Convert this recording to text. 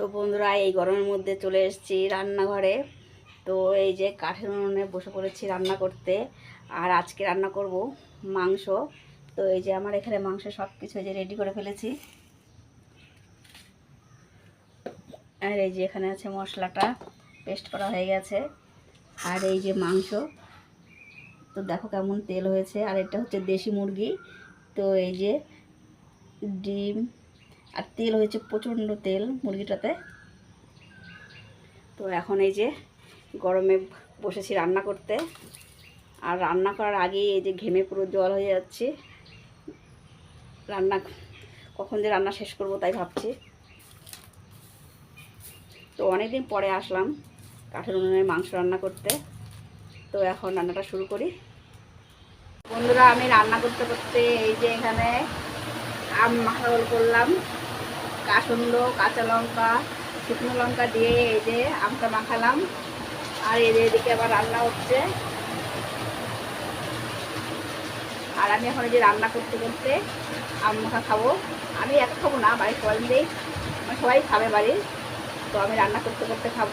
তো বন্ধুরা, এই গরমের মধ্যে চলে এসেছি রান্নাঘরে। তো এই যে কাঠের উনুনে বসে পড়েছি রান্না করতে, আর আজকে রান্না করব মাংস। তো এই যে আমার এখানে মাংস সব কিছু যে রেডি করে ফেলেছি। আর এই যে এখানে আছে মশলাটা পেস্ট করা হয়ে গেছে। আর এই যে মাংস, তো দেখো কেমন তেল হয়েছে। আর এটা হচ্ছে দেশি মুরগি। তো এই যে ডিম আর তেল হয়েছে প্রচণ্ড তেল মুরগিটাতে। তো এখন এই যে গরমে বসেছি রান্না করতে। আর রান্না করার আগেই এই যে ঘেমে পুরো জল হয়ে যাচ্ছে। রান্না কখন যে রান্না শেষ করব তাই ভাবছি। তো অনেকদিন পরে আসলাম কাঠের উনুনে মাংস রান্না করতে। তো এখন রান্নাটা শুরু করি। বন্ধুরা, আমি রান্না করতে করতে এই যে এখানে আম মাখাল করলাম। কাসন্দ কাঁচা লঙ্কা, শুকনো লঙ্কা দিয়ে এই যে আমটা মাখালাম। আর এদের এদিকে আবার রান্না হচ্ছে। আর আমি এখন যে রান্না করতে করতে আম মাখা খাব। আমি এক খাব না, বাড়ির সবাই মিলেই, সবাই খাবে বাড়ির। তো আমি রান্না করতে করতে খাব।